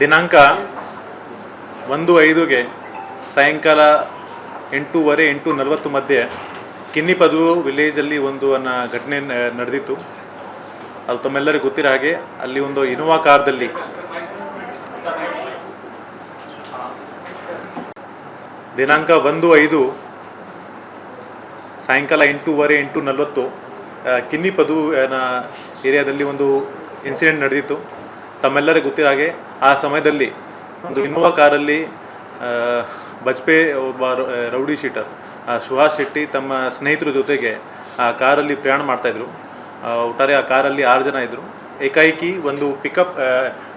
ದಿನಾಂಕ ಒಂದು ಐದುಗೆ ಸಾಯಂಕಾಲ ಎಂಟೂವರೆ ಎಂಟು ನಲವತ್ತು ಮಧ್ಯೆ ಕಿನ್ನಿಪದು ವಿಲೇಜಲ್ಲಿ ಒಂದು ಅನ್ನ ಘಟನೆ ನಡೆದಿತ್ತು. ಅದು ತಮ್ಮೆಲ್ಲರಿಗೂ ಗೊತ್ತಿರೋ ಹಾಗೆ ಅಲ್ಲಿ ಒಂದು ಇನೋವಾ ಕಾರ್ದಲ್ಲಿ ದಿನಾಂಕ ಒಂದು ಐದು ಸಾಯಂಕಾಲ ಎಂಟೂವರೆ ಎಂಟು ನಲವತ್ತು ಕಿನ್ನಿಪದು ಏರಿಯಾದಲ್ಲಿ ಒಂದು ಇನ್ಸಿಡೆಂಟ್ ನಡೆದಿತ್ತು. ತಮ್ಮೆಲ್ಲರಿಗೂ ಗೊತ್ತಿರೋ ಹಾಗೆ ಆ ಸಮಯದಲ್ಲಿ ಒಂದು ಇನೋವಾ ಕಾರಲ್ಲಿ ಬಜ್ಪೆ ಒಬ್ಬ ರೌಡಿ ಶೀಟರ್ ಸುಹಾಸ್ ಶೆಟ್ಟಿ ತಮ್ಮ ಸ್ನೇಹಿತರ ಜೊತೆಗೆ ಆ ಕಾರಲ್ಲಿ ಪ್ರಯಾಣ ಮಾಡ್ತಾಯಿದ್ರು ಒಟ್ಟಾರೆ ಆ ಕಾರಲ್ಲಿ ಆರು ಜನ ಇದ್ದರು ಏಕಾಏಕಿ ಒಂದು ಪಿಕಪ್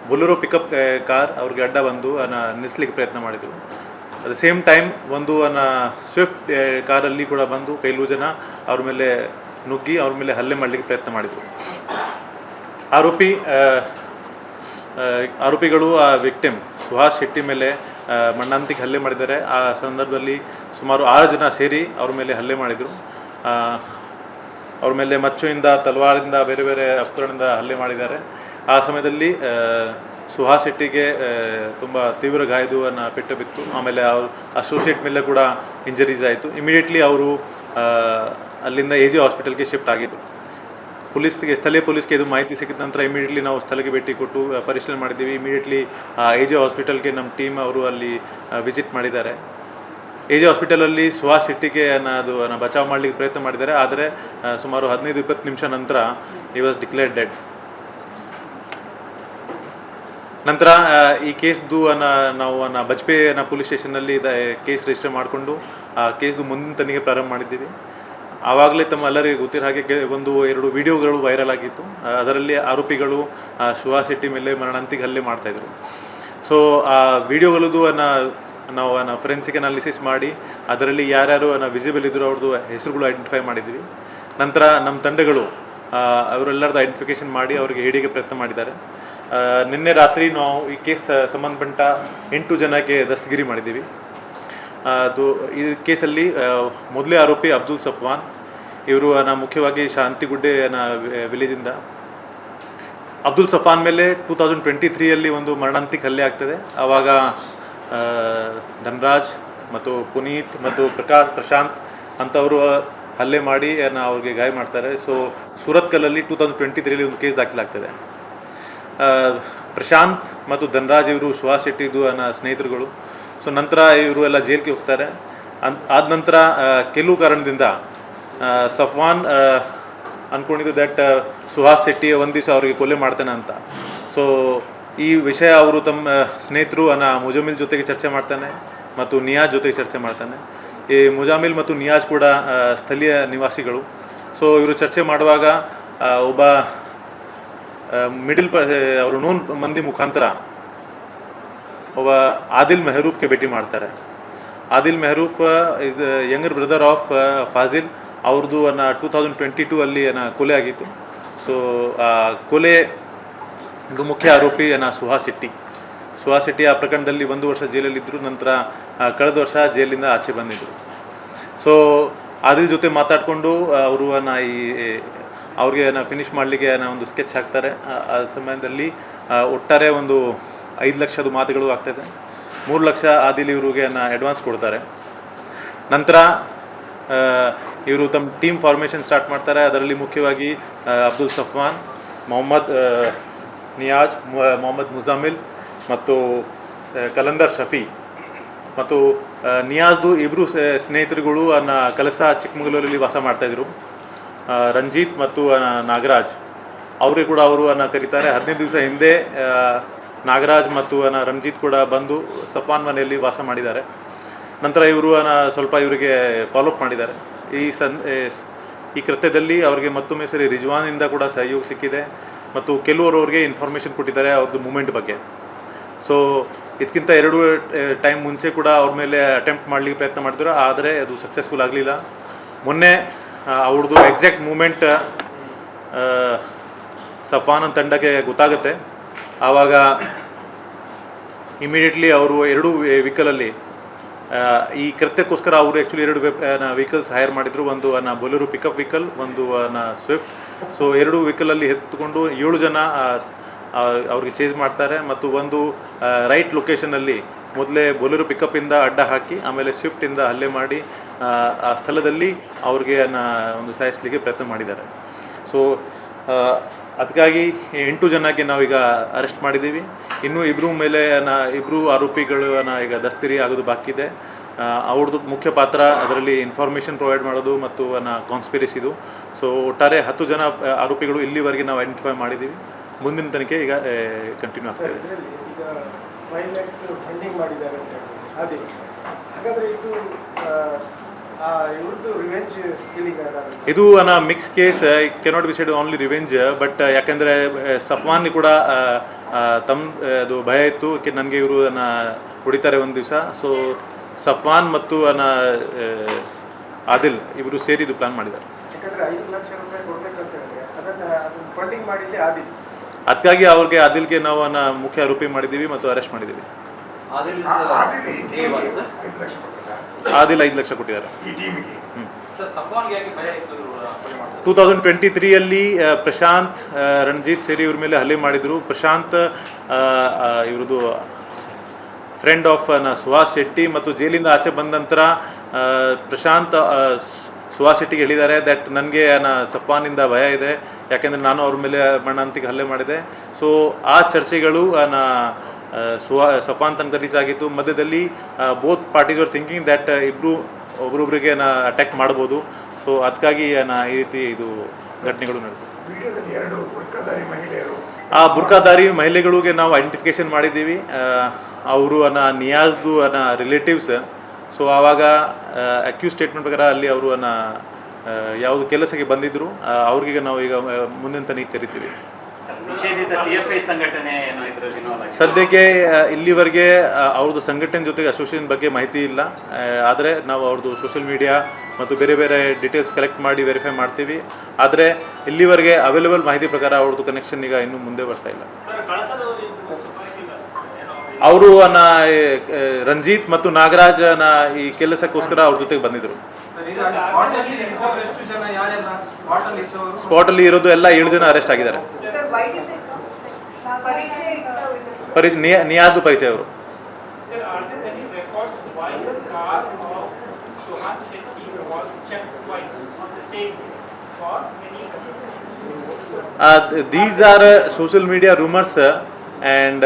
ಬೊಲರೋ ಪಿಕಪ್ ಕಾರ್ ಅವ್ರಿಗೆ ಅಡ್ಡ ಬಂದು ಅನ್ನ ನಿಲ್ಲಿಸ್ಲಿಕ್ಕೆ ಪ್ರಯತ್ನ ಮಾಡಿದರು. ಅಟ್ ದ ಸೇಮ್ ಟೈಮ್ ಒಂದು ಅನ್ನ ಸ್ವಿಫ್ಟ್ ಕಾರಲ್ಲಿ ಕೂಡ ಬಂದು ಕೆಲವು ಜನ ಅವ್ರ ಮೇಲೆ ನುಗ್ಗಿ ಅವ್ರ ಮೇಲೆ ಹಲ್ಲೆ ಮಾಡಲಿಕ್ಕೆ ಪ್ರಯತ್ನ ಮಾಡಿದರು. ಆರೋಪಿ ಆರೋಪಿಗಳು ಆ ವಿಕ್ಟಿಮ್, ಸುಹಾಸ್ ಶೆಟ್ಟಿ ಮೇಲೆ ಮಣ್ಣಂತಿಗೆ ಹಲ್ಲೆ ಮಾಡಿದ್ದಾರೆ. ಆ ಸಂದರ್ಭದಲ್ಲಿ ಸುಮಾರು ಆರು ಜನ ಸೇರಿ ಅವ್ರ ಮೇಲೆ ಹಲ್ಲೆ ಮಾಡಿದರು. ಅವ್ರ ಮೇಲೆ ಮಚ್ಚುವಿಂದ ತಲವಾರಿಂದ ಬೇರೆ ಬೇರೆ ಅಸ್ತ್ರಗಳಿಂದ ಹಲ್ಲೆ ಮಾಡಿದ್ದಾರೆ. ಆ ಸಮಯದಲ್ಲಿ ಸುಹಾಸ್ ಶೆಟ್ಟಿಗೆ ತುಂಬ ತೀವ್ರ ಗಾಯದುವನ್ನು ಪೆಟ್ಟು ಬಿತ್ತು. ಆಮೇಲೆ ಅವ್ರ ಅಸೋಸಿಯೇಟ್ ಮೇಲೆ ಕೂಡ ಇಂಜರೀಸ್ ಆಯಿತು. ಇಮಿಡಿಯೇಟ್ಲಿ ಅವರು ಅಲ್ಲಿಂದ ಎ ಜಿ ಹಾಸ್ಪಿಟಲ್ಗೆ ಶಿಫ್ಟ್ ಆಗಿದ್ದು. ಪೊಲೀಸ್ಗೆ, ಸ್ಥಳೀಯ ಪೊಲೀಸ್ಗೆ ಇದು ಮಾಹಿತಿ ಸಿಕ್ಕಿದ ನಂತರ ಇಮಿಡಿಯೇಟ್ಲಿ ನಾವು ಸ್ಥಳಕ್ಕೆ ಭೇಟಿ ಕೊಟ್ಟು ಪರಿಶೀಲನೆ ಮಾಡಿದ್ದೀವಿ. ಇಮಿಡಿಯೇಟ್ಲಿ ಎ ಜೆ ಹಾಸ್ಪಿಟಲ್ಗೆ ನಮ್ಮ ಟೀಮ್ ಅವರು ಅಲ್ಲಿ ವಿಸಿಟ್ ಮಾಡಿದ್ದಾರೆ. ಎ ಜೆ ಹಾಸ್ಪಿಟಲಲ್ಲಿ ಸುಹಾಸ್ ಶೆಟ್ಟಿಗೆ ಅನ್ನ ಅದು ಬಚಾವ್ ಮಾಡಲಿಕ್ಕೆ ಪ್ರಯತ್ನ ಮಾಡಿದ್ದಾರೆ. ಆದರೆ ಸುಮಾರು ಹದಿನೈದು, ಇಪ್ಪತ್ತು ನಿಮಿಷ ನಂತರ ಈ ವಾಸ್ ಡಿಕ್ಲೇರ್ಡ್ ಡೆಡ್ ನಂತರ ಈ ಕೇಸ್ದು ಅನ್ನ, ನಾವು ಅನ್ನ ಬಜ್ಪೆ ಅನ್ನ ಪೊಲೀಸ್ ಸ್ಟೇಷನ್ನಲ್ಲಿ ಕೇಸ್ ರಿಜಿಸ್ಟರ್ ಮಾಡಿಕೊಂಡು, ಆ, ಕೇಸ್ದು ಮುಂದಿನ ತನಿಖೆ ಪ್ರಾರಂಭ ಮಾಡಿದ್ದೀವಿ. ಆವಾಗಲೇ ತಮ್ಮ ಎಲ್ಲರಿಗೆ ಗೊತ್ತಿರೋ ಹಾಗೆ ಒಂದು ಎರಡು ವಿಡಿಯೋಗಳು ವೈರಲ್ ಆಗಿತ್ತು. ಅದರಲ್ಲಿ ಆರೋಪಿಗಳು ಸುಹಾಸ್ ಶೆಟ್ಟಿ ಮೇಲೆ ಮರಣಾಂತಿಕ ಹಲ್ಲೆ ಮಾಡ್ತಾಯಿದ್ರು ಸೊ ಆ, ವಿಡಿಯೋಗಳದ್ದು ಅನ್ನ ನಾವು ಅನ್ನ ಫ್ರೆನ್ಸಿಕ್ ಅನಾಲಿಸಿಸ್ ಮಾಡಿ, ಅದರಲ್ಲಿ ಯಾರ್ಯಾರು ಅನ್ನ ವಿಸಿಬಲ್ ಇದ್ರು ಅವ್ರದ್ದು ಹೆಸರುಗಳು ಐಡೆಂಟಿಫೈ ಮಾಡಿದ್ವಿ. ನಂತರ ನಮ್ಮ ತಂಡಗಳು ಅವರೆಲ್ಲರದ್ದು ಐಡೆಂಟಿಫಿಕೇಶನ್ ಮಾಡಿ ಅವರಿಗೆ ಹೇಡಿಗೆ ಪ್ರಯತ್ನ ಮಾಡಿದ್ದಾರೆ. ನಿನ್ನೆ ರಾತ್ರಿ ನಾವು ಈ ಕೇಸ್ ಸಂಬಂಧಪಟ್ಟ ಎಂಟು ಜನಕ್ಕೆ ದಸ್ತಗಿರಿ ಮಾಡಿದ್ದೀವಿ. ಅದು ಈ ಕೇಸಲ್ಲಿ ಮೊದಲೇ ಆರೋಪಿ ಅಬ್ದುಲ್ ಸಫ್ವಾನ್, ಇವರು ಮುಖ್ಯವಾಗಿ ಶಾಂತಿಗುಡ್ಡೆ ನಾ ವಿಲೇಜಿಂದ. ಅಬ್ದುಲ್ ಸಫಾನ್ ಮೇಲೆ ಟೂ ತೌಸಂಡ್ ಟ್ವೆಂಟಿ ತ್ರೀಯಲ್ಲಿ ಒಂದು ಮರಣಾಂತಿಕ ಹಲ್ಲೆ ಆಗ್ತದೆ. ಆವಾಗ ಧನ್ರಾಜ್ ಮತ್ತು ಪುನೀತ್ ಮತ್ತು ಪ್ರಕಾಶ್, ಪ್ರಶಾಂತ್ ಅಂಥವರು ಹಲ್ಲೆ ಮಾಡಿ ಅವ್ರಿಗೆ ಗಾಯ ಮಾಡ್ತಾರೆ. ಸೊ ಸೂರತ್ಕಲ್ಲಲ್ಲಿ ಟೂ ತೌಸಂಡ್ ಟ್ವೆಂಟಿ ತ್ರೀಲಿ ಒಂದು ಕೇಸ್ ದಾಖಲಾಗ್ತದೆ. ಪ್ರಶಾಂತ್ ಮತ್ತು ಧನ್ರಾಜ್ ಇವರು ಸುಹಾಸ್ ಶೆಟ್ಟಿದು ನನ್ನ ಸ್ನೇಹಿತರುಗಳು. ಸೊ ನಂತರ ಇವರು ಎಲ್ಲ ಜೈಲಿಗೆ ಹೋಗ್ತಾರೆ. ಅನ್, ಆದ ನಂತರ ಕೆಲವು ಕಾರಣದಿಂದ ಸಫ್ವಾನ್ ಅಂದ್ಕೊಂಡಿದ್ದು ದಟ್ ಸುಹಾಸ್ ಶೆಟ್ಟಿ ಒಂದು ದಿವಸ ಅವರಿಗೆ ಕೊಲೆ ಮಾಡ್ತಾನೆ ಅಂತ. ಸೊ ಈ ವಿಷಯ ಅವರು ತಮ್ಮ ಸ್ನೇಹಿತರು ಅನ್ನ ಮುಜಾಮಿಲ್ ಜೊತೆಗೆ ಚರ್ಚೆ ಮಾಡ್ತಾನೆ ಮತ್ತು ನಿಯಾಜ್ ಜೊತೆಗೆ ಚರ್ಚೆ ಮಾಡ್ತಾನೆ. ಈ ಮುಜಾಮಿಲ್ ಮತ್ತು ನಿಯಾಜ್ ಕೂಡ ಸ್ಥಳೀಯ ನಿವಾಸಿಗಳು. ಸೊ ಇವರು ಚರ್ಚೆ ಮಾಡುವಾಗ ಒಬ್ಬ ಮಿಡಿಲ್ ಅವರು ನೋನ್ ಮಂದಿ ಮುಖಾಂತರ ಒಬ್ಬ ಆದಿಲ್ ಮೆಹರೂಫ್ಗೆ ಭೇಟಿ ಮಾಡ್ತಾರೆ. Adil Mehroof is younger brother of Fazil ಅವ್ರದ್ದು ಅನ್ನ ಟೂ ತೌಸಂಡ್ ಟ್ವೆಂಟಿ ಟೂ ಅಲ್ಲಿ ಅನ್ನ ಕೊಲೆ ಆಗಿತ್ತು. ಸೊ ಆ, ಕೊಲೆ ಮುಖ್ಯ ಆರೋಪಿ ಅನ್ನ ಸುಹಾಸ್ ಶೆಟ್ಟಿ. ಸುಹಾಸ್ ಶೆಟ್ಟಿ ಆ ಪ್ರಕರಣದಲ್ಲಿ ಒಂದು ವರ್ಷ ಜೈಲಲ್ಲಿದ್ದರು ನಂತರ ಕಳೆದ ವರ್ಷ ಜೈಲಿಂದ ಆಚೆ ಬಂದಿದ್ದರು ಸೊ ಅದ್ರ ಜೊತೆ ಮಾತಾಡಿಕೊಂಡು ಅವರು ನಾ ಈ ಅವ್ರಿಗೆ ನಾ ಫಿನಿಶ್ ಮಾಡಲಿಕ್ಕೆ ನಾ ಒಂದು ಸ್ಕೆಚ್ ಹಾಕ್ತಾರೆ. ಆ- ಸಮಯದಲ್ಲಿ ಒಟ್ಟಾರೆ ಒಂದು ಐದು ಲಕ್ಷದ ಮಾತುಗಳು ಆಗ್ತಾಯಿದೆ ಮೂರು ಲಕ್ಷ ಆದಿಲಿ ಇವ್ರಿಗೆ ಅಡ್ವಾನ್ಸ್ ಕೊಡ್ತಾರೆ. ನಂತರ ಇವರು ತಮ್ಮ ಟೀಮ್ ಫಾರ್ಮೇಷನ್ ಸ್ಟಾರ್ಟ್ ಮಾಡ್ತಾರೆ. ಅದರಲ್ಲಿ ಮುಖ್ಯವಾಗಿ ಅಬ್ದುಲ್ ಸಫ್ವಾನ್, ಮೊಹಮ್ಮದ್ ನಿಯಾಜ್ ಮೊಹಮ್ಮದ್ ಮುಜಾಮಿಲ್ ಮತ್ತು ಕಲಂದರ್ ಶಫಿ ಮತ್ತು ನಿಯಾಜ್ದು ಇಬ್ಬರು ಸ್ನೇಹಿತರುಗಳು, ಅನ್ನ ಕಲಸ ಚಿಕ್ಕಮಗಳೂರಲ್ಲಿ ವಾಸ ಮಾಡ್ತಾಯಿದ್ರು ರಂಜಿತ್ ಮತ್ತು ನಾಗರಾಜ್. ಅವರಿಗೆ ಕೂಡ ಅವರು ಅನ್ನ ಕರೀತಾರೆ. ಹದಿನೈದು ದಿವಸ ಹಿಂದೆ ನಾಗರಾಜ್ ಮತ್ತು ರಂಜಿತ್ ಕೂಡ ಬಂದು ಸಫಾನ್ ಮನೆಯಲ್ಲಿ ವಾಸ ಮಾಡಿದ್ದಾರೆ. ನಂತರ ಇವರು ಸ್ವಲ್ಪ ಇವರಿಗೆ ಫಾಲೋಅಪ್ ಮಾಡಿದ್ದಾರೆ. ಈ ಸನ್ ಈ ಕೃತ್ಯದಲ್ಲಿ ಅವರಿಗೆ ಮತ್ತೊಮ್ಮೆ ಸರಿ ರಿಜ್ವಾನಿಂದ ಕೂಡ ಸಹಯೋಗ ಸಿಕ್ಕಿದೆ ಮತ್ತು ಕೆಲವರು ಅವ್ರಿಗೆ ಇನ್ಫಾರ್ಮೇಷನ್ ಕೊಟ್ಟಿದ್ದಾರೆ ಅವ್ರದ್ದು ಮೂಮೆಂಟ್ ಬಗ್ಗೆ. ಸೊ ಇದಕ್ಕಿಂತ ಎರಡು ಟೈಮ್ ಮುಂಚೆ ಕೂಡ ಅವ್ರ ಮೇಲೆ ಅಟೆಂಪ್ಟ್ ಮಾಡಲಿಕ್ಕೆ ಪ್ರಯತ್ನ ಮಾಡಿದ್ರು, ಆದರೆ ಅದು ಸಕ್ಸಸ್ಫುಲ್ ಆಗಲಿಲ್ಲ. ಮೊನ್ನೆ ಅವ್ರದ್ದು ಎಕ್ಸಾಕ್ಟ್ ಮೂಮೆಂಟ್ ಸಫಾನ್ ತಂಡಕ್ಕೆ ಗೊತ್ತಾಗುತ್ತೆ. ಆವಾಗ ಇಮಿಡಿಯೇಟ್ಲಿ ಅವರು ಎರಡು ವೆಹಿಕಲಲ್ಲಿ ಈ ಕೃತ್ಯಕ್ಕೋಸ್ಕರ ಅವರು ಆ್ಯಕ್ಚುಲಿ ಎರಡು ವೆಹಿಕಲ್ಸ್ ಹೈರ್ ಮಾಡಿದರು. ಒಂದು ನ ಬೊಲೆರೋ ಪಿಕಪ್ ವೆಹಿಕಲ್ ಒಂದು ನ ಸ್ವಿಫ್ಟ್ ಸೊ ಎರಡು ವೆಹಿಕಲಲ್ಲಿ ಎತ್ಕೊಂಡು ಏಳು ಜನ ಅವ್ರಿಗೆ ಚೇಂಜ್ ಮಾಡ್ತಾರೆ. ಮತ್ತು ಒಂದು ರೈಟ್ ಲೊಕೇಶನಲ್ಲಿ ಮೊದಲೇ ಬೊಲೆರೋ ಪಿಕಪ್ಪಿಂದ ಅಡ್ಡ ಹಾಕಿ ಆಮೇಲೆ ಸ್ವಿಫ್ಟಿಂದ ಹಲ್ಲೆ ಮಾಡಿ ಆ, ಸ್ಥಳದಲ್ಲಿ ಅವ್ರಿಗೆ ಒಂದು ಸಾಯಿಸಲಿಕ್ಕೆ ಪ್ರಯತ್ನ ಮಾಡಿದ್ದಾರೆ. ಸೊ ಅದಕ್ಕಾಗಿ ಎಂಟು ಜನಕ್ಕೆ ನಾವೀಗ ಅರೆಸ್ಟ್ ಮಾಡಿದ್ದೀವಿ. ಇನ್ನೂ ಇಬ್ಬರು ಮೇಲೆ ನಾ ಇಬ್ಬರು ಆರೋಪಿಗಳನ್ನ ಈಗ ದಸ್ತಿರಿ ಆಗೋದು ಬಾಕಿ ಇದೆ. ಅವ್ರದ್ದು ಮುಖ್ಯ ಪಾತ್ರ ಅದರಲ್ಲಿ ಇನ್ಫಾರ್ಮೇಷನ್ ಪ್ರೊವೈಡ್ ಮಾಡೋದು ಮತ್ತು ಕಾನ್ಸ್ಪಿರಸಿದು ಸೊ ಒಟ್ಟಾರೆ ಹತ್ತು ಜನ ಆರೋಪಿಗಳು ಇಲ್ಲಿವರೆಗೆ ನಾವು ಐಡೆಂಟಿಫೈ ಮಾಡಿದ್ದೀವಿ. ಮುಂದಿನ ತನಿಖೆ ಈಗ ಕಂಟಿನ್ಯೂ ಆಗ್ತಾ ಇದೆ. ಫೈವ್ ಲ್ಯಾಕ್ಸ್ ಫಂಡಿಂಗ್ ಮಾಡಿದ್ದಾರೆ ಅಂತ ಅದೇ. ಹಾಗಾದ್ರೆ ಇದು ಇದು ಅನ್ನ mix case cannot be side only revenge but ಯಾಕೆಂದರೆ ಸಫ್ವಾನ್ ಕೂಡ ತಮ್ಮ ಅದು ಭಯ ಇತ್ತು ನನಗೆ ಇವರು ಅನ್ನ ಹೊಡಿತಾರೆ ಒಂದು ದಿವಸ. ಸೊ ಸಫ್ವಾನ್ ಮತ್ತು ಅನ್ನ ಆದಿಲ್ ಇವರು ಸೇರಿ ಇದು ಪ್ಲಾನ್ ಮಾಡಿದ್ದಾರೆ. ಅದಕ್ಕಾಗಿ ಅವ್ರಿಗೆ ಆದಿಲ್ಗೆ ನಾವು ಅನ್ನ ಮುಖ್ಯ ಆರೋಪಿ ಮಾಡಿದ್ದೀವಿ ಮತ್ತು ಅರೆಸ್ಟ್ ಮಾಡಿದ್ದೀವಿ. ಆದಿಲ್ is ಆ- the ಆದಿಲ್ ಈ day one, ಟೀಮಿಗೆ sir. ಐದು ಲಕ್ಷ ಕೊಟ್ಟಿದ್ದಾರೆ? ಟೂ ತೌಸಂಡ್ ಟ್ವೆಂಟಿ ತ್ರೀಯಲ್ಲಿ ಪ್ರಶಾಂತ್ ರಣಜಿತ್ ಸೇರಿ ಇವ್ರ ಮೇಲೆ ಹಲ್ಲೆ ಮಾಡಿದರು. ಪ್ರಶಾಂತ್ ಇವ್ರದ್ದು ಫ್ರೆಂಡ್ ಆಫ್ನ ಸುಹಾಸ್ ಶೆಟ್ಟಿ ಮತ್ತು ಜೈಲಿಂದ ಆಚೆ ಬಂದ ನಂತರ ಪ್ರಶಾಂತ್ ಸುಹಾಸ್ ಶೆಟ್ಟಿಗೆ ಹೇಳಿದ್ದಾರೆ ದಟ್ ನನಗೆ ನ ಸಫಾನಿಂದ ಭಯ ಇದೆ. ಯಾಕೆಂದರೆ ನಾನು ಅವ್ರ ಮೇಲೆ ಮಣ್ಣಂತಿಗೆ ಹಲ್ಲೆ ಮಾಡಿದೆ. ಸೊ ಆ ಚರ್ಚೆಗಳು ಆ, ನ ಸುಹಾ ಸಫಾನ್ ತನಕ ರೀಚ್ ಆಗಿತ್ತು ಮಧ್ಯದಲ್ಲಿ both parties are thinking that ಇಬ್ಬರು ಒಬ್ರೊಬ್ರಿಗೆ ನಾ ಅಟ್ಯಾಕ್ ಮಾಡ್ಬೋದು. ಸೊ ಅದಕ್ಕಾಗಿ ನಾ ಈ ರೀತಿ ಇದು ಘಟನೆಗಳು ನಡೆದು ವಿಡಿಯೋದಲ್ಲಿ ಎರಡು ವರ್ಗದಾರಿ ಮಹಿಳೆಯರು. ಆ ಬುರ್ಕಾದಾರಿ ಮಹಿಳೆಗಳಿಗೆ ನಾವು ಐಡೆಂಟಿಫಿಕೇಶನ್ ಮಾಡಿದ್ದೀವಿ. ಅವರು ಅನ್ನ ನಿಯಾಜ್ದು ಅನ್ನ ರಿಲೇಟಿವ್ಸ್ ಸೊ ಆವಾಗ ಅಕ್ಯೂಸ್ ಸ್ಟೇಟ್ಮೆಂಟ್ ಪ್ರಕಾರ ಅಲ್ಲಿ ಅವರು ಅನ್ನ ಯಾವುದು ಕೆಲಸಕ್ಕೆ ಬಂದಿದ್ದರು ಅವ್ರಿಗೆ ನಾವು ಈಗ ಮುಂದಿನ ತನಿಖೆ ಕರಿತೀವಿ. ಸದ್ಯಕ್ಕೆ ಇಲ್ಲಿವರೆಗೆ ಅವ್ರದ್ದು ಸಂಘಟನೆ ಜೊತೆಗೆ ಅಸೋಸಿಯೇಷನ್ ಬಗ್ಗೆ ಮಾಹಿತಿ ಇಲ್ಲ. ಆದರೆ ನಾವು ಅವ್ರದ್ದು ಸೋಷಿಯಲ್ ಮೀಡಿಯಾ ಮತ್ತು ಬೇರೆ ಬೇರೆ ಡೀಟೇಲ್ಸ್ ಕಲೆಕ್ಟ್ ಮಾಡಿ ವೆರಿಫೈ ಮಾಡ್ತೀವಿ. ಆದರೆ ಇಲ್ಲಿವರೆಗೆ ಅವೈಲೇಬಲ್ ಮಾಹಿತಿ ಪ್ರಕಾರ ಅವ್ರದ್ದು ಕನೆಕ್ಷನ್ ಈಗ ಇನ್ನೂ ಮುಂದೆ ಬರ್ತಾ ಇಲ್ಲ. ಅವರು ಅನ್ನ ರಂಜಿತ್ ಮತ್ತು ನಾಗರಾಜನ ಈ ಕೆಲಸಕ್ಕೋಸ್ಕರ ಅವ್ರ ಜೊತೆಗೆ ಬಂದಿದ್ರು. ಸ್ಪಾಟಲ್ಲಿ ಇರೋದು ಎಲ್ಲ ಏಳು ಜನ ಅರೆಸ್ಟ್ ಆಗಿದ್ದಾರೆ. ನಿಯಾದು ಪರಿಚಯ ಅವರು. These are social media rumours and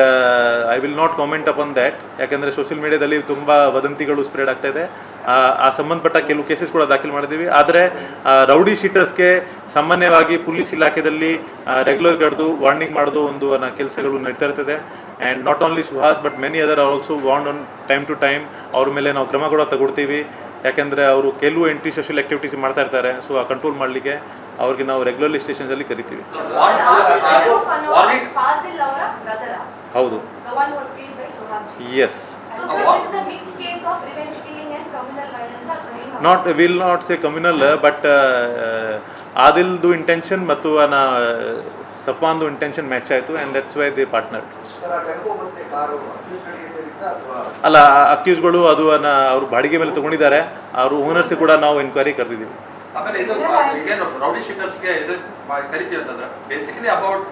I will not comment upon that ಯಾಕೆಂದರೆ ಸೋಷಿಯಲ್ ಮೀಡಿಯಾದಲ್ಲಿ ತುಂಬ ವದಂತಿಗಳು ಸ್ಪ್ರೆಡ್ ಆಗ್ತಾಯಿದೆ ಆ, ಆ ಸಂಬಂಧಪಟ್ಟ ಕೆಲವು ಕೇಸಸ್ ಕೂಡ ದಾಖಲು ಮಾಡಿದ್ದೀವಿ. ಆದರೆ ರೌಡಿ ಶೀಟರ್ಸ್ಗೆ ಸಾಮಾನ್ಯವಾಗಿ ಪೊಲೀಸ್ ಇಲಾಖೆಯಲ್ಲಿ ರೆಗ್ಯುಲರ್ ಕಡ್ದು ವಾರ್ನಿಂಗ್ ಮಾಡೋದು ಒಂದು ಕೆಲಸಗಳು ನಡೀತಾ ಇರ್ತದೆ. And not only Suhas but many other are also warn on time to time ಅವ್ರ ಮೇಲೆ ನಾವು ಕ್ರಮ ಕೂಡ ತಗೊಳ್ತೀವಿ. ಯಾಕೆಂದರೆ ಅವರು ಕೆಲವು ಎಂಟಿ ಸೋಷಿಯಲ್ ಆ್ಯಕ್ಟಿವಿಟೀಸ್ ಮಾಡ್ತಾ ಇರ್ತಾರೆ. ಸೊ ಆ ಕಂಟ್ರೋಲ್ ಮಾಡಲಿಕ್ಕೆ ಅವ್ರಿಗೆ ನಾವು ರೆಗ್ಯುಲರ್ಲಿ ಸ್ಟೇಷನ್ಸಲ್ಲಿ ಕರಿತೀವಿ. ಹೌದು. Adil not will not say communal but ಆದಿಲ್ದು intention ಮತ್ತು ನಾ ಸಫಾನ್ದು ಇಂಟೆನ್ಷನ್ ಮ್ಯಾಚ್ ಆಯಿತು and that's why the partner ಅಲ್ಲ ಅಕ್ಯೂಸ್ಗಳು ಅದು ಅನ್ನ ಅವರು ಬಾಡಿಗೆ ಮೇಲೆ ತಗೊಂಡಿದ್ದಾರೆ ಅವರು ಓನರ್ಸ್ ಕೂಡ ನಾವು ಎನ್ಕ್ವೈರಿ ಕರೆದಿದ್ದೀವಿ. ಆಮೇಲೆ ಇದು ಏನು ರೌಡಿ ಶೀಟರ್ಸ್ಗೆ ಇದು ಕರಿತೀರ ಕರಿತೀವಿ ಅಂತಂದ್ರೆ basically about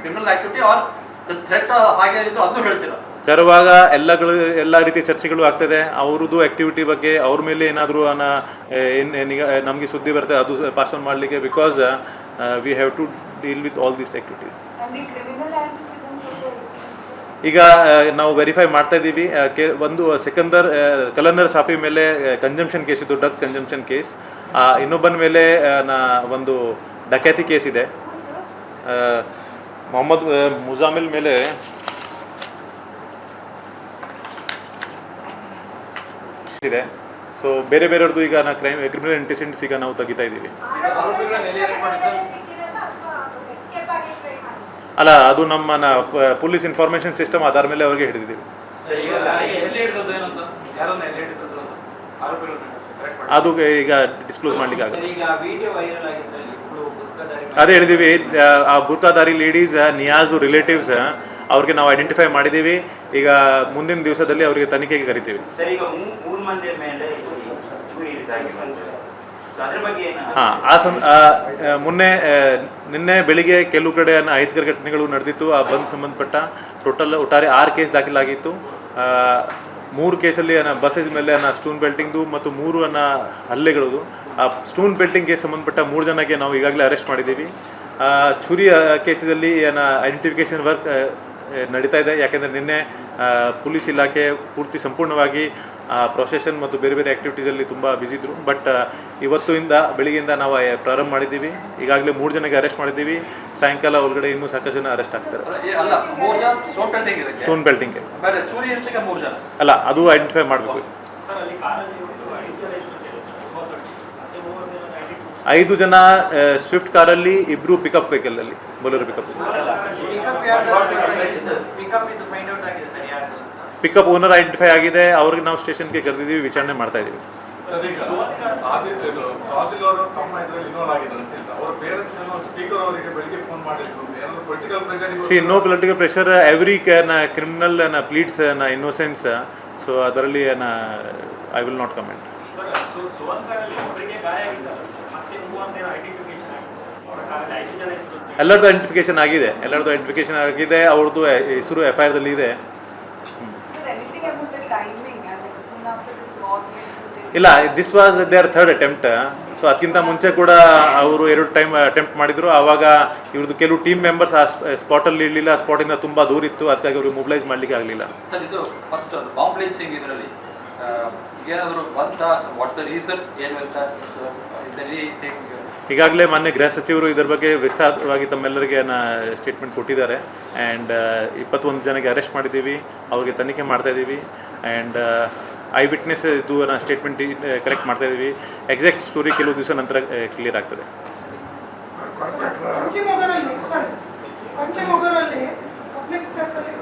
criminal activity or the threat ಹಾಗೆ ಅದು ಹೇಳ್ತೀರ ಕರುವಾಗ ಎಲ್ಲಗಳು ಎಲ್ಲ ರೀತಿಯ ಚರ್ಚೆಗಳು ಆಗ್ತದೆ. ಅವ್ರದ್ದು ಆ್ಯಕ್ಟಿವಿಟಿ ಬಗ್ಗೆ ಅವ್ರ ಮೇಲೆ ಏನಾದರೂ ಅನ್ನ ಏನು ನಮಗೆ ಸುದ್ದಿ ಬರುತ್ತೆ ಅದು ಪಾಸ್ ಆನ್ ಮಾಡಲಿಕ್ಕೆ because we have to deal with all these activities the ಈಗ ನಾವು ವೆರಿಫೈ ಮಾಡ್ತಾ ಇದ್ದೀವಿ. ಕೆ ಒಂದು ಸೆಕಂದರ್ ಕಲಂದರ್ ಸಾಫಿ ಮೇಲೆ ಕಂಜಂಪ್ಷನ್ ಕೇಸ್ ಇದು ಡ್ರಗ್ ಕಂಜಂಪ್ಷನ್ ಕೇಸ್ ಇನ್ನೊಬ್ಬನ ಮೇಲೆ ನಾ ಒಂದು ಡಕ್ಯಾತಿ ಕೇಸ್ ಇದೆ. ಮೊಹಮ್ಮದ್ ಮುಜಾಮಿಲ್ ಮೇಲೆ ಇದೆ ಸೊ ಬೇರೆ ಬೇರೆಯವ್ರದ್ದು ಈಗ ನಾವು ಕ್ರೈಮ್ ಕ್ರಿಮಿನಲ್ ಇಂಟಿಸೆಂಟ್ಸ್ ಈಗ ನಾವು ತೆಗಿತಾ ಇದ್ದೀವಿ. ಅಲ್ಲ ಅದು ನಮ್ಮ ಪೊಲೀಸ್ ಇನ್ಫಾರ್ಮೇಷನ್ ಸಿಸ್ಟಮ್ ಆಧಾರ ಮೇಲೆ ಅವ್ರಿಗೆ ಹಿಡಿದಿದ್ದೀವಿ. ಅದು? ಈಗ ಡಿಸ್ಕ್ಲೋಸ್ ಮಾಡ್ಲಿಕ್ಕೆ ಆಗಲ್ಲ ಬುರ್ಕಾದಾರಿ ಅದೇ ಹೇಳಿದೀವಿ ಆ ಬುರ್ಕಾದಾರಿ ಲೇಡೀಸ್ ನಿಯಾಜ್ ರಿಲೇಟಿವ್ಸ್ ಅವ್ರಿಗೆ ನಾವು ಐಡೆಂಟಿಫೈ ಮಾಡಿದ್ದೀವಿ ಈಗ ಮುಂದಿನ ದಿವಸದಲ್ಲಿ ಅವರಿಗೆ ತನಿಖೆಗೆ ಕರಿತೀವಿ. ಹಾಂ ಆ ಸಂ ಆ, ಆ, ಮೊನ್ನೆ ನಿನ್ನೆ ಬೆಳಿಗ್ಗೆ ಕೆಲವು ಕಡೆ ಅಹಿತಕರ ಘಟನೆಗಳು ನಡೆದಿತ್ತು. ಆ ಬಂದ್ ಸಂಬಂಧಪಟ್ಟ ಟೋಟಲ್ ಒಟ್ಟಾರೆ ಆರು ಕೇಸ್ ದಾಖಲಾಗಿತ್ತು. ಮೂರು ಕೇಸಲ್ಲಿ ಬಸ್ಸಸ್ ಮೇಲೆ ಅನ್ನ ಸ್ಟೂನ್ ಬೆಲ್ಟಿಂಗ್ದು ಮತ್ತು ಮೂರು ಅನ್ನ ಹಲ್ಲೆಗಳದು. ಆ ಸ್ಟೂನ್ ಬೆಲ್ಟಿಂಗ್ ಕೇಸ್ ಸಂಬಂಧಪಟ್ಟ ಮೂರು ಜನಕ್ಕೆ ನಾವು ಈಗಾಗಲೇ ಅರೆಸ್ಟ್ ಮಾಡಿದ್ದೀವಿ. ಚುರಿ ಕೇಸಲ್ಲಿ ಏನ ಐಡೆಂಟಿಫಿಕೇಶನ್ ವರ್ಕ್ ನಡೀತಾ ಇದೆ. ಯಾಕೆಂದರೆ ನಿನ್ನೆ ಪೊಲೀಸ್ ಇಲಾಖೆ ಪೂರ್ತಿ ಸಂಪೂರ್ಣವಾಗಿ ಪ್ರೊಸೆಷನ್ ಮತ್ತು ಬೇರೆ ಬೇರೆ ಆ್ಯಕ್ಟಿವಿಟೀಸಲ್ಲಿ ತುಂಬ ಬಿಜಿ ಇದ್ದರು ಬಟ್ ಇವತ್ತಿಂದ ಬೆಳಿಗ್ಗೆಯಿಂದ ನಾವು ಪ್ರಾರಂಭ ಮಾಡಿದ್ದೀವಿ. ಈಗಾಗಲೇ ಮೂರು ಜನಕ್ಕೆ ಅರೆಸ್ಟ್ ಮಾಡಿದ್ದೀವಿ. ಸಾಯಂಕಾಲ ಒಳಗಡೆ ಇನ್ನೂ ಸಾಕಷ್ಟು ಜನ ಅರೆಸ್ಟ್ ಆಗ್ತಾರೆ. ಅಲ್ಲ ಮೂರು ಜನ ಸ್ಟೋನ್ ಬೆಲ್ಟಿಂಗ್ಗೆ ಬೇರೆ ಚೂರಿ ಇರ್ತಿಗೆ ಮೂರು ಜನ? ಅಲ್ಲ ಅದು ಐಡೆಂಟಿಫೈ ಮಾಡಬೇಕು ಸರ್ ಅಲ್ಲಿ ಕಾರಲ್ಲಿ ಒಂದು ಐದು ಜನ ಇದ್ರು ಅದೇ ಮೂವರು ಜನ ಐಡೆಂಟಿಫೈ ಐದು ಜನ ಸ್ವಿಫ್ಟ್ ಕಾರಲ್ಲಿ ಇಬ್ರು ಪಿಕಪ್ ವೆಹಿಕಲಲ್ಲಿ ಅಲ್ಲಿ ಪಿಕಪ್ ಪಿಕಪ್ ಯಾರು ಪಿಕಪ್ ಇದು ಫೈಂಡ್ ಔಟ್ ಆಗಿದೆ ಸರ್ ಯಾರು ಪಿಕಪ್ ಓನರ್ ಐಡೆಂಟಿಫೈ ಆಗಿದೆ ಅವ್ರಿಗೆ ನಾವು ಸ್ಟೇಷನ್ಗೆ ಕರೆದಿದ್ದೀವಿ ವಿಚಾರಣೆ ಮಾಡ್ತಾ ಇದ್ದೀವಿ. ಸರ್ ಈಗ ಆದಿತ್ಯ ಇದು ಫಾಸಿಲ್ ಅವರು ತಮ್ಮ ಇದರಲ್ಲಿ ಇನ್ವಾಲ್ವ್ ಆಗಿದ್ದಾರೆ ಅಂತ ಇಲ್ಲ ಅವರ ಪೇರೆಂಟ್ಸ್ ಸ್ಪೀಕರ್ ಅವರಿಗೆ ಬೆಳಿಗ್ಗೆ ಫೋನ್ ಮಾಡಿದ್ರು. ಏನಾದ್ರು political see no pressure political pressure every criminal pleads innocence so ಅದರಲ್ಲಿ ಐ ವಿಲ್ ನಾಟ್ ಕಮೆಂಟ್ ಎಲ್ಲರದ್ದು ಐಡೆಂಟಿಫಿಕೇಶನ್ ಆಗಿದೆ. ಎಲ್ಲರದ್ದು ಐಡೆಂಟಿಫಿಕೇಶನ್ ಆಗಿದೆ ಅವ್ರದ್ದು ಹೆಸರು ಎಫ್ ಐ ಆರ್ದಲ್ಲಿ ಇದೆ. ಇಲ್ಲ this was there third attempt so ಅದಕ್ಕಿಂತ ಮುಂಚೆ ಕೂಡ ಅವರು ಎರಡು ಟೈಮ್ ಅಟೆಂಪ್ಟ್ ಮಾಡಿದ್ರು. ಆವಾಗ ಇವ್ರದ್ದು ಕೆಲವು ಟೀಮ್ ಮೆಂಬರ್ಸ್ ಆ ಸ್ಪಾಟಲ್ಲಿ ಇರಲಿಲ್ಲ. ಸ್ಪಾಟಿಂದ ತುಂಬ ದೂರ ಇತ್ತು. ಅದಕ್ಕಾಗಿ ಅವರು ಮೊಬಿಲೈಸ್ ಮಾಡಲಿಕ್ಕೆ ಆಗಲಿಲ್ಲ. ಎನಿಥಿಂಗ್ ಈಗಾಗಲೇ ಮಾನ್ಯ ಗೃಹ ಸಚಿವರು ಇದರ ಬಗ್ಗೆ ವಿಸ್ತಾರವಾಗಿ ತಮ್ಮೆಲ್ಲರಿಗೆ ಸ್ಟೇಟ್ಮೆಂಟ್ ಕೊಟ್ಟಿದ್ದಾರೆ. ಆ್ಯಂಡ್ ಇಪ್ಪತ್ತೊಂದು ಜನಕ್ಕೆ ಅರೆಸ್ಟ್ ಮಾಡಿದ್ದೀವಿ. ಅವ್ರಿಗೆ ತನಿಖೆ ಮಾಡ್ತಾ ಇದ್ದೀವಿ. ಆ್ಯಂಡ್ ಐ ವಿಟ್ನೆಸ್ ಇದು ಸ್ಟೇಟ್ಮೆಂಟ್ ಕರೆಕ್ಟ್ ಮಾಡ್ತಾ ಇದ್ದೀವಿ. ಎಕ್ಸಾಕ್ಟ್ ಸ್ಟೋರಿ ಕೆಲವು ದಿವಸ ನಂತರ ಕ್ಲಿಯರ್ ಆಗ್ತದೆ. ಪಂಚಮೊಗರಲ್ಲಿ ಪಬ್ಲಿಕ್ ಪ್ಲೇಸಲ್ಲಿ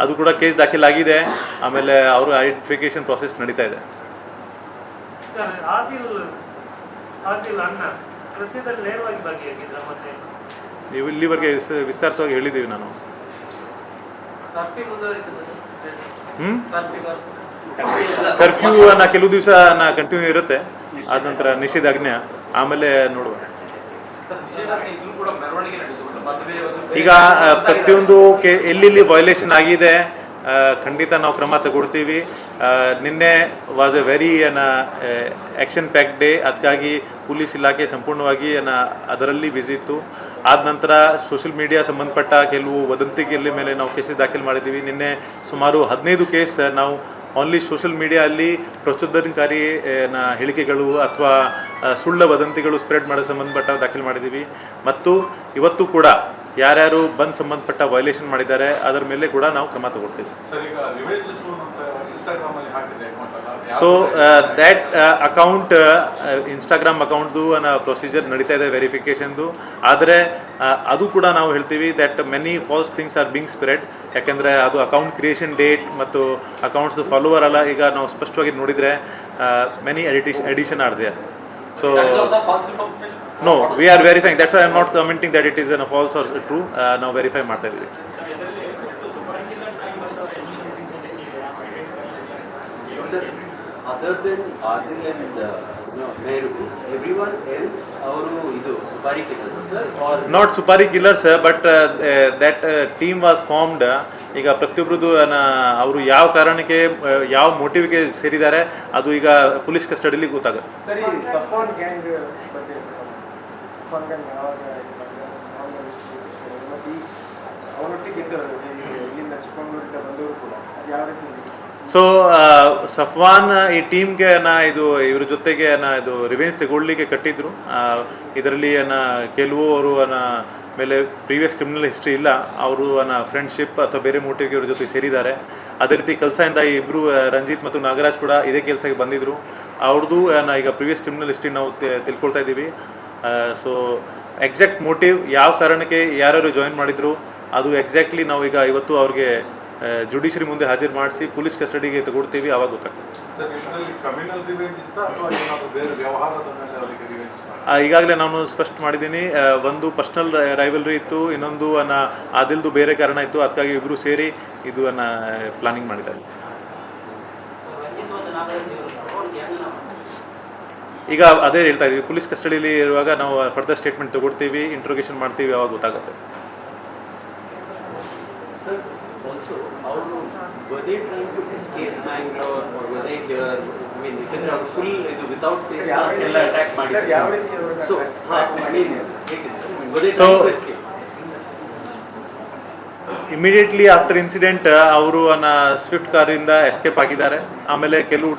ಅದು ಕೂಡ ಕೇಸ್ ದಾಖಲಾಗಿದೆ. ಆಮೇಲೆ ಅವರು ಐಡೆಂಟಿಫಿಕೇಶನ್ ಪ್ರಾಸೆಸ್ ನಡೀತಾ ಇದೆ. ಸರ್ ಆದಿಲ್ ಆದಿಲ್ ಅಣ್ಣ ಕೃತ್ಯದಲ್ಲಿ ನೇರವಾಗಿ ಭಾಗಿಯಾಗಿದ್ರ ಮತ್ತೆ? ನೀವು ಇಲ್ಲಿವರೆಗೆ ವಿಸ್- ವಿಸ್ತಾರಿತವಾಗಿ ಹೇಳಿದ್ದೀವಿ ನಾನು. ಕರ್ಫ್ಯೂ ಅನ್ನ ಕೆಲವು ದಿವಸ ಕಂಟಿನ್ಯೂ ಇರುತ್ತೆ. ಆದ ನಂತರ ನಿಷೇಧಾಜ್ಞೆ. ಆಮೇಲೆ ನೋಡುವ. ಈಗ ಪ್ರತಿಯೊಂದು ಕೆ, ಎಲ್ಲೆಲ್ಲಿ ಆಗಿದೆ ಖಂಡಿತ ನಾವು ಕ್ರಮ ತಗೊಳ್ತೀವಿ. ನಿನ್ನೆ ವಾಸ್ ಎ ವೆರಿ ಏನ ಆ್ಯಕ್ಷನ್ ಪ್ಯಾಕ್ ಡೇ ಅದಕ್ಕಾಗಿ ಪೊಲೀಸ್ ಇಲಾಖೆ ಸಂಪೂರ್ಣವಾಗಿ, ಏನ, ಅದರಲ್ಲಿ ಬ್ಯುಸಿ ಇತ್ತು. ಆದ ನಂತರ ಸೋಷಿಯಲ್ ಮೀಡಿಯಾ ಸಂಬಂಧಪಟ್ಟ ಕೆಲವು ವದಂತಿಗಳ ಮೇಲೆ ನಾವು ಕೇಸಸ್ ದಾಖಲು ಮಾಡಿದ್ದೀವಿ. ನಿನ್ನೆ ಸುಮಾರು ಹದಿನೈದು ಕೇಸ್ ನಾವು ಓನ್ಲಿ ಸೋಷಿಯಲ್ ಮೀಡಿಯಾದಲ್ಲಿ ಪ್ರಚೋದನಕಾರಿ ಹೇಳಿಕೆಗಳು ಅಥವಾ ಸುಳ್ಳ ವದಂತಿಗಳು ಸ್ಪ್ರೆಡ್ ಮಾಡೋ ಸಂಬಂಧಪಟ್ಟ ದಾಖಲು ಮಾಡಿದ್ದೀವಿ. ಮತ್ತು ಇವತ್ತು ಕೂಡ ಯಾರ್ಯಾರು ಬಂದ್ ಸಂಬಂಧಪಟ್ಟ ವೈಲೇಷನ್ ಮಾಡಿದ್ದಾರೆ ಅದರ ಮೇಲೆ ಕೂಡ ನಾವು ಕ್ರಮ ತಗೊಳ್ತೀವಿ. ಸರ್ ಈಗ ರಿವೆಂಜ್ ಸೂನ್ ಅಂತ ಇನ್ಸ್ಟಾಗ್ರಾಮ್ ಅಲ್ಲಿ ಹಾಕಿದೆ ಅಕೌಂಟ್ ಅಲ್ಲ ಸೊ ದ್ಯಾಟ್ ಅಕೌಂಟ್ ಇನ್ಸ್ಟಾಗ್ರಾಮ್ ಅಕೌಂಟ್ದು ಅನ್ನೋ ಪ್ರೊಸೀಜರ್ ನಡೀತಾ ಇದೆ ವೆರಿಫಿಕೇಷನ್ದು ಆದರೆ ಅದು ಕೂಡ ನಾವು ಹೇಳ್ತೀವಿ that many false things are being spread ಯಾಕೆಂದರೆ ಅದು ಅಕೌಂಟ್ ಕ್ರಿಯೇಷನ್ ಡೇಟ್ ಮತ್ತು ಅಕೌಂಟ್ಸ್ ಫಾಲೋವರ್ ಅಲ್ಲ ಈಗ ನಾವು ಸ್ಪಷ್ಟವಾಗಿ ನೋಡಿದರೆ many ಎಡಿಟಿಷ್ edition are there so That is false. No we are verifying that's I am not commenting that it is an false or true ನಾವು verify ಮಾಡ್ತಾ ಇದ್ದೀವಿ ಅದರ್ ದೆನ್ ಆದಿಲ್ ಅಂಡ್ ಮೇರು ಎಲ್ಸ್ ಅವರು ಇದು supari sir not supari killers but that team was formed ಈಗ ಪ್ರತಿಯೊಬ್ಬರದ್ದು ಅವರು ಯಾವ ಕಾರಣಕ್ಕೆ ಯಾವ ಮೋಟಿವ್ಗೆ ಸೇರಿದ್ದಾರೆ ಅದು ಈಗ ಪೊಲೀಸ್ ಕಸ್ಟಡಿಲಿ ಗೊತ್ತಾಗುತ್ತೆ. ಸರಿ ಸಫಾನ್ ಗ್ಯಾಂಗ್ ಇದ್ದವರು ಈ- ಇಲ್ಲಿಂದ ಬಂದವರು ಕೂಡ. ಅದು ಯಾವ ರೀತಿ ಸೊ ಸಫ್ವಾನ್, ಈ ಟೀಮ್ಗೆ ನಾ ಇದು, ಇವ್ರ ಜೊತೆಗೆ ನಾ ಇದು ರಿವೆನ್ಸ್ ತಗೊಳ್ಳಿಕ್ಕೆ ಕಟ್ಟಿದ್ರು. ಇದರಲ್ಲಿ ನಾ ಕೆಲವು ಅವರು ನಾ ಮೇಲೆ ಪ್ರೀವಿಯಸ್ ಕ್ರಿಮಿನಲ್ ಹಿಸ್ಟ್ರಿ ಇಲ್ಲ. ಅವರು ನನ್ನ ಫ್ರೆಂಡ್ಶಿಪ್ ಅಥವಾ ಬೇರೆ ಮೋಟಿವ್ಗೆ ಇವ್ರ ಜೊತೆ ಸೇರಿದ್ದಾರೆ. ಅದೇ ರೀತಿ ಕೆಲಸದಿಂದ ಇಬ್ಬರು ರಂಜಿತ್ ಮತ್ತು ನಾಗರಾಜ್ ಕೂಡ ಇದೇ ಕೆಲಸಕ್ಕೆ ಬಂದಿದ್ರು. ಅವ್ರದ್ದು ಈಗ ಪ್ರೀವಿಯಸ್ ಕ್ರಿಮಿನಲ್ ಹಿಸ್ಟ್ರಿ ನಾವು ತಿಳ್ಕೊಳ್ತಾ ಇದ್ದೀವಿ. ಸೊ ಎಕ್ಸಾಕ್ಟ್ ಮೋಟಿವ್ ಯಾವ ಕಾರಣಕ್ಕೆ ಯಾರ್ಯಾರು ಜಾಯಿನ್ ಮಾಡಿದ್ರು ಅದು ಎಕ್ಸಾಕ್ಟ್ಲಿ ನಾವು ಈಗ ಇವತ್ತು ಅವ್ರಿಗೆ ಜುಡಿಷರಿ ಮುಂದೆ ಹಾಜರು ಮಾಡಿಸಿ ಪೊಲೀಸ್ ಕಸ್ಟಡಿಗೆ ತಗೊಡ್ತೀವಿ ಅವಾಗ ಗೊತ್ತಾಗ್ತದೆ. ಸರ್ ಇದರಲ್ಲಿ ಕಮ್ಯುನಲ್ ರಿವೆಂಜ್ ಇತ್ತ ಅಥವಾ ಬೇರೆ ವ್ಯವಹಾರದ ಮೇಲೆ ಅವರಿಗೆ ರಿವೆಂಜ್ ಆ, ಈಗಾಗಲೇ ನಾನು ಸ್ಪಷ್ಟ ಮಾಡಿದ್ದೀನಿ ಒಂದು ಪರ್ಸ್ನಲ್ ರೈವಲ್ರಿ ಇತ್ತು ಇನ್ನೊಂದು ಅನ್ನ ಅದಿಲ್ದು ಬೇರೆ ಕಾರಣ ಇತ್ತು ಅದಕ್ಕಾಗಿ ಇಬ್ಬರು ಸೇರಿ ಇದು ಅನ್ನ ಪ್ಲಾನಿಂಗ್ ಮಾಡಿದ್ದಾರೆ ರಂಜಿತ್ ಮತ್ತು ನಾಗರಾಜ್ ಇವರು ಸಪೋರ್ಟ್ ಗ್ಯಾಂಗ್ನ ಈಗ ಅದೇ ಹೇಳ್ತಾ ಇದ್ದೀವಿ ಪೊಲೀಸ್ ಕಸ್ಟಡಿಯಲ್ಲಿ ಇರುವಾಗ ನಾವು ಫರ್ದರ್ ಸ್ಟೇಟ್ಮೆಂಟ್ ತಗೊಳ್ತೀವಿ ಇಂಟ್ರೋಗೇಷನ್ ಮಾಡ್ತೀವಿ ಅವಾಗ ಗೊತ್ತಾಗುತ್ತೆ? ಸೊ ಇಮಿಡಿಯೇಟ್ಲಿ ಆಫ್ಟರ್ ಇನ್ಸಿಡೆಂಟ್ ಅವರು ಅನ್ನ ಸ್ವಿಫ್ಟ್ ಕಾರಿಂದ ಎಸ್ಕೇಪ್ ಆಗಿದ್ದಾರೆ. ಆಮೇಲೆ ಕೆಲವು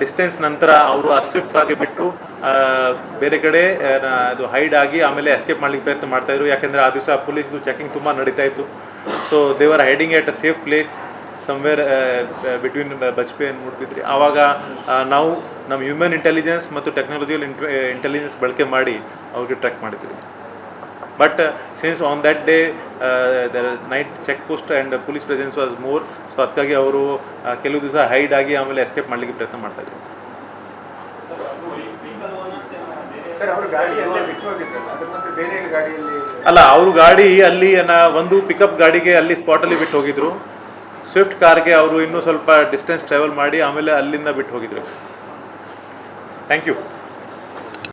ಡಿಸ್ಟೆನ್ಸ್ ನಂತರ ಅವರು ಅಸ್ವಿಫ್ಟ್ ಆಗಿ ಬಿಟ್ಟು ಬೇರೆ ಕಡೆ ಅದು ಹೈಡ್ ಆಗಿ ಆಮೇಲೆ ಎಸ್ಕೇಪ್ ಮಾಡಲಿಕ್ಕೆ ಪ್ರಯತ್ನ ಮಾಡ್ತಾ ಇದ್ರು. ಯಾಕೆಂದ್ರೆ ಆ ದಿವಸ ಪೊಲೀಸ್ದು ಚೆಕಿಂಗ್ ತುಂಬ ನಡೀತಾ ಇತ್ತು. So they are hiding at a safe place somewhere between Bajpe and Moodbidri ಆವಾಗ ನಾವು ನಮ್ಮ ಹ್ಯೂಮನ್ ಇಂಟೆಲಿಜೆನ್ಸ್ ಮತ್ತು ಟೆಕ್ನಾಲಜಿಯಲ್ ಇಂಟೆಲಿಜೆನ್ಸ್ ಬಳಕೆ ಮಾಡಿ ಅವ್ರಿಗೆ ಟ್ರ್ಯಾಕ್ ಮಾಡಿದ್ವಿ. But since on that day the night check post and police presence was more so ಅದಕ್ಕಾಗಿ ಅವರು ಕೆಲವು ದಿವಸ ಹೈಡ್ ಆಗಿ ಆಮೇಲೆ ಎಸ್ಕೇಪ್ ಮಾಡಲಿಕ್ಕೆ ಪ್ರಯತ್ನ ಮಾಡ್ತಾ ಇದ್ರು. ಅಲ್ಲ ಅವರು ಗಾಡಿ ಅಲ್ಲಿ ಒಂದು ಪಿಕಪ್ ಗಾಡಿಗೆ ಅಲ್ಲಿ ಸ್ಪಾಟಲ್ಲಿ ಬಿಟ್ಟು ಹೋಗಿದ್ರು. ಸ್ವಿಫ್ಟ್ ಕಾರ್ಗೆ ಅವರು ಇನ್ನೂ ಸ್ವಲ್ಪ ಡಿಸ್ಟೆನ್ಸ್ ಟ್ರಾವೆಲ್ ಮಾಡಿ ಆಮೇಲೆ ಅಲ್ಲಿಂದ ಬಿಟ್ಟು ಹೋಗಿದ್ರು. Thank you